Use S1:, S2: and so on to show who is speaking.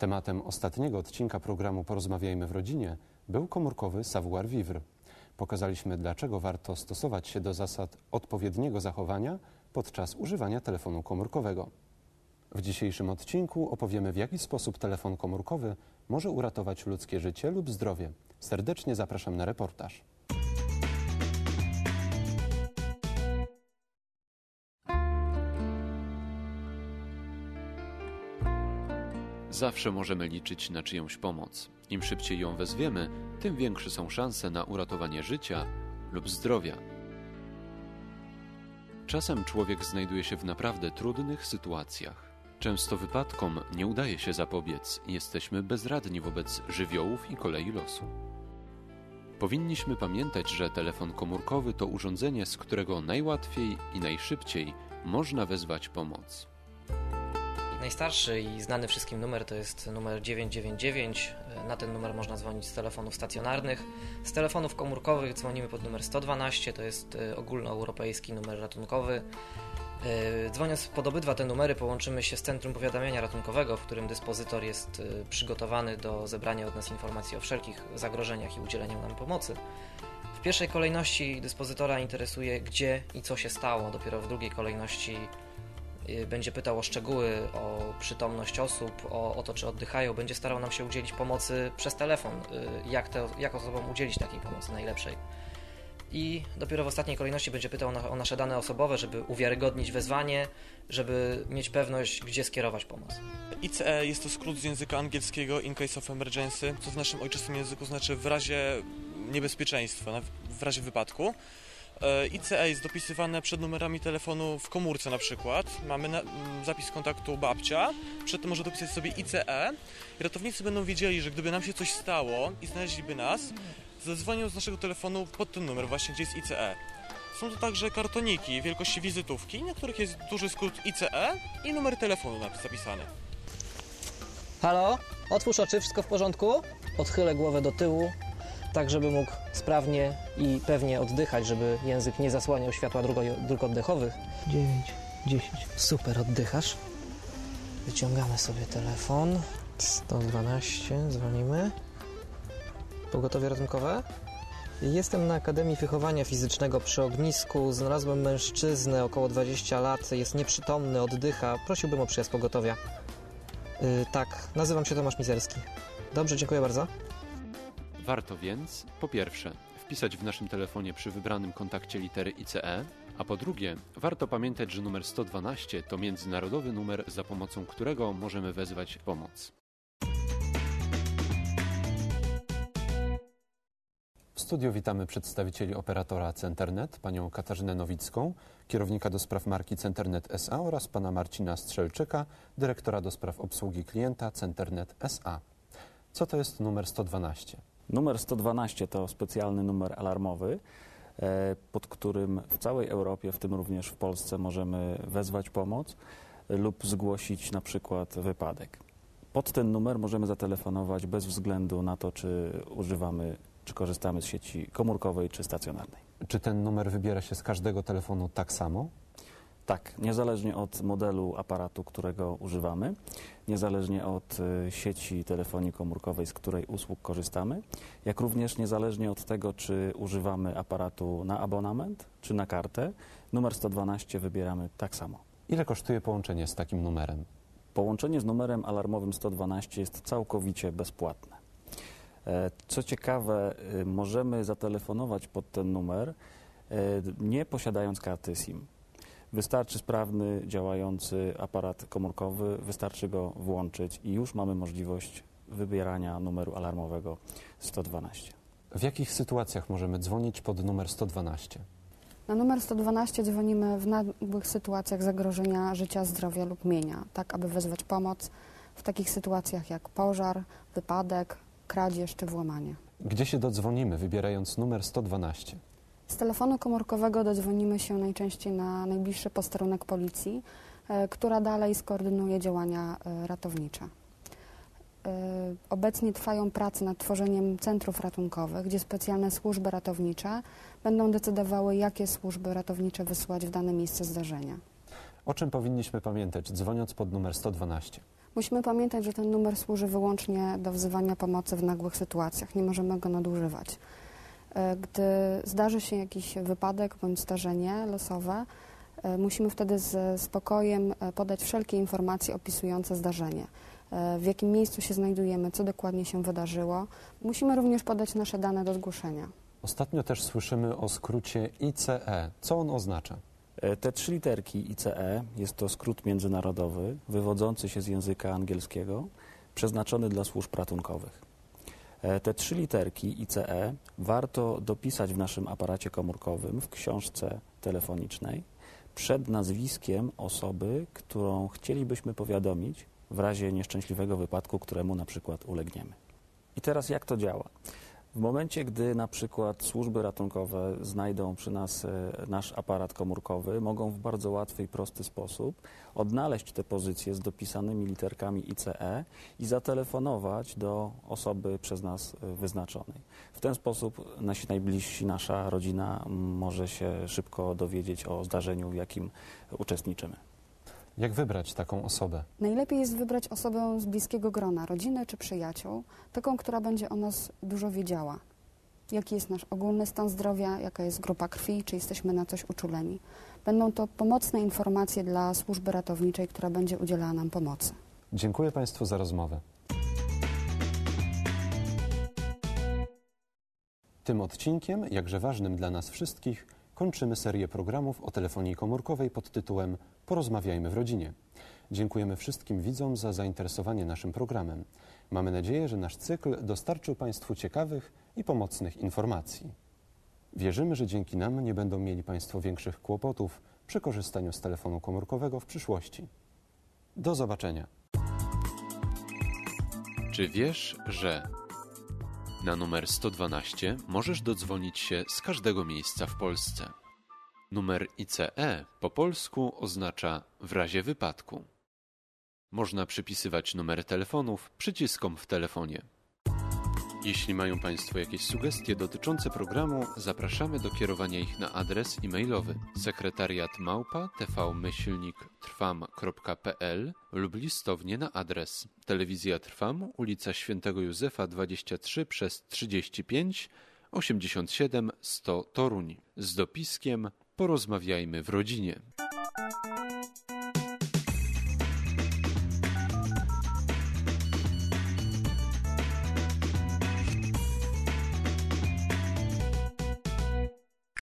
S1: Tematem ostatniego odcinka programu Porozmawiajmy w rodzinie był komórkowy savoir vivre. Pokazaliśmy, dlaczego warto stosować się do zasad odpowiedniego zachowania podczas używania telefonu komórkowego. W dzisiejszym odcinku opowiemy, w jaki sposób telefon komórkowy może uratować ludzkie życie lub zdrowie. Serdecznie zapraszam na reportaż. Zawsze możemy liczyć na czyjąś pomoc. Im szybciej ją wezwiemy, tym większe są szanse na uratowanie życia lub zdrowia. Czasem człowiek znajduje się w naprawdę trudnych sytuacjach. Często wypadkom nie udaje się zapobiec jesteśmy bezradni wobec żywiołów i kolei losu. Powinniśmy pamiętać, że telefon komórkowy to urządzenie, z którego najłatwiej i najszybciej można wezwać pomoc.
S2: Najstarszy i znany wszystkim numer to jest numer 999. Na ten numer można dzwonić z telefonów stacjonarnych. Z telefonów komórkowych dzwonimy pod numer 112, to jest e, ogólnoeuropejski numer ratunkowy. E, dzwoniąc pod obydwa te numery połączymy się z Centrum Powiadamiania Ratunkowego, w którym dyspozytor jest e, przygotowany do zebrania od nas informacji o wszelkich zagrożeniach i udzielenia nam pomocy. W pierwszej kolejności dyspozytora interesuje gdzie i co się stało, dopiero w drugiej kolejności Y, będzie pytał o szczegóły, o przytomność osób, o, o, to, czy oddychają, będzie starał nam się udzielić pomocy przez telefon, jak, te, jak osobom udzielić takiej pomocy najlepszej. I dopiero w ostatniej kolejności będzie pytał o nasze dane osobowe, żeby uwiarygodnić wezwanie, żeby mieć pewność, gdzie skierować pomoc.
S3: ICE jest to skrót z języka angielskiego In Case of Emergency, co w naszym ojczystym języku znaczy w razie niebezpieczeństwa, w razie wypadku. E, ICE jest dopisywane przed numerami telefonu w komórce na przykład. Mamy na, zapis kontaktu babcia, przed tym może dopisać sobie ICE. Ratownicy będą wiedzieli, że gdyby nam się coś stało i znaleźliby nas, zadzwonią z naszego telefonu pod ten numer właśnie, gdzie jest ICE. Są to także kartoniki wielkości wizytówki, na których jest duży skrót ICE i numer telefonu zapisany.
S2: Halo? Otwórz oczy, wszystko w porządku? Odchylę głowę do tyłu, tak żeby mógł sprawnie i pewnie oddychać, żeby język nie zasłaniał światła dróg oddechowych. 9, 10. Super, oddychasz. Wyciągamy sobie telefon. 112, dzwonimy. Pogotowie ratunkowe? Jestem na Akademii Wychowania Fizycznego przy ognisku. Znalazłem mężczyznę, około 20 lat, jest nieprzytomny, oddycha. Prosiłbym o przyjazd pogotowia. Yy, tak, nazywam się Tomasz Mizerski. Dobrze, dziękuję bardzo.
S1: Warto więc, po pierwsze, wpisać w naszym telefonie przy wybranym kontakcie litery ICE, a po drugie, warto pamiętać, że numer 112 to międzynarodowy numer, za pomocą którego możemy wezwać pomoc. W studiu witamy przedstawicieli operatora Centernet, panią Katarzynę Nowicką, kierownika do spraw marki Centernet SA oraz pana Marcina Strzelczyka, dyrektora do spraw obsługi klienta Centernet SA. Co to jest numer 112?
S4: Numer 112 to specjalny numer alarmowy, e, pod którym w całej Europie, w tym również w Polsce, możemy wezwać pomoc lub zgłosić na przykład wypadek. Pod ten numer możemy zatelefonować bez względu na to, czy używamy, czy korzystamy z sieci komórkowej czy stacjonarnej.
S1: Czy ten numer wybiera się z każdego telefonu tak samo?
S4: Tak, niezależnie od modelu aparatu, którego używamy, niezależnie od y, sieci telefonii komórkowej, z której usług korzystamy, jak również niezależnie od tego, czy używamy aparatu na abonament, czy na kartę, numer 112 wybieramy tak samo.
S1: Ile kosztuje połączenie z takim numerem?
S4: Połączenie z numerem alarmowym 112 jest całkowicie bezpłatne. E, co ciekawe, y, możemy zatelefonować pod ten numer, e, nie posiadając karty SIM. Wystarczy sprawny, działający aparat komórkowy, wystarczy go włączyć i już mamy możliwość wybierania numeru alarmowego 112.
S1: W jakich sytuacjach możemy dzwonić pod numer 112?
S5: Na numer 112 dzwonimy w nagłych sytuacjach zagrożenia życia, zdrowia lub mienia, tak aby wezwać pomoc w takich sytuacjach jak pożar, wypadek, kradzież czy włamanie.
S1: Gdzie się dodzwonimy, wybierając numer 112?
S5: Z telefonu komórkowego dodzwonimy się najczęściej na najbliższy posterunek policji, e, która dalej skoordynuje działania e, ratownicze. Obecnie trwają prace nad tworzeniem centrów ratunkowych, gdzie specjalne służby ratownicze będą decydowały, jakie służby ratownicze wysłać w dane miejsce zdarzenia.
S1: O czym powinniśmy pamiętać, dzwoniąc pod numer 112?
S5: Musimy pamiętać, że ten numer służy wyłącznie do wzywania pomocy w nagłych sytuacjach. Nie możemy go nadużywać. E, gdy zdarzy się jakiś wypadek bądź zdarzenie losowe, e, musimy wtedy z spokojem e, podać wszelkie informacje opisujące zdarzenie. W jakim miejscu się znajdujemy, co dokładnie się wydarzyło. Musimy również podać nasze dane do zgłoszenia.
S1: Ostatnio też słyszymy o skrócie ICE. Co on oznacza?
S4: Te trzy literki ICE jest to skrót międzynarodowy wywodzący się z języka angielskiego, przeznaczony dla służb ratunkowych. E, te trzy literki ICE warto dopisać w naszym aparacie komórkowym, w książce telefonicznej, przed nazwiskiem osoby, którą chcielibyśmy powiadomić w razie nieszczęśliwego wypadku, któremu na przykład ulegniemy. I teraz jak to działa? W momencie, gdy na przykład służby ratunkowe znajdą przy nas e, nasz aparat komórkowy, mogą w bardzo łatwy i prosty sposób odnaleźć te pozycje z dopisanymi literkami ICE i zatelefonować do osoby przez nas e, wyznaczonej. W ten sposób nasi najbliżsi, nasza rodzina może się szybko dowiedzieć o zdarzeniu, w jakim uczestniczymy.
S1: Jak wybrać taką osobę?
S5: Najlepiej jest wybrać osobę z bliskiego grona, rodziny czy przyjaciół, taką, która będzie o nas dużo wiedziała. Jaki jest nasz ogólny stan zdrowia, jaka jest grupa krwi, czy jesteśmy na coś uczuleni. Będą to pomocne informacje dla służby ratowniczej, która będzie udzielała nam pomocy.
S1: Dziękuję Państwu za rozmowę. Tym odcinkiem, jakże ważnym dla nas wszystkich, kończymy serię programów o telefonii komórkowej pod tytułem Porozmawiajmy w rodzinie. Dziękujemy wszystkim widzom za zainteresowanie naszym programem. Mamy nadzieję, że nasz cykl dostarczył Państwu ciekawych i pomocnych informacji. Wierzymy, że dzięki nam nie będą mieli Państwo większych kłopotów przy korzystaniu z telefonu komórkowego w przyszłości. Do zobaczenia.
S6: Czy wiesz, że na numer 112 możesz dodzwonić się z każdego miejsca w Polsce? Numer ICE po polsku oznacza w razie wypadku. Można przypisywać numer telefonów przyciskom w telefonie. Jeśli mają Państwo jakieś sugestie dotyczące programu, zapraszamy do kierowania ich na adres e-mailowy sekretariat małpa tvmyślnik lub listownie na adres Telewizja Trwam, ulica Świętego Józefa 23 przez 35 87 100 Toruń z dopiskiem Porozmawiajmy w rodzinie.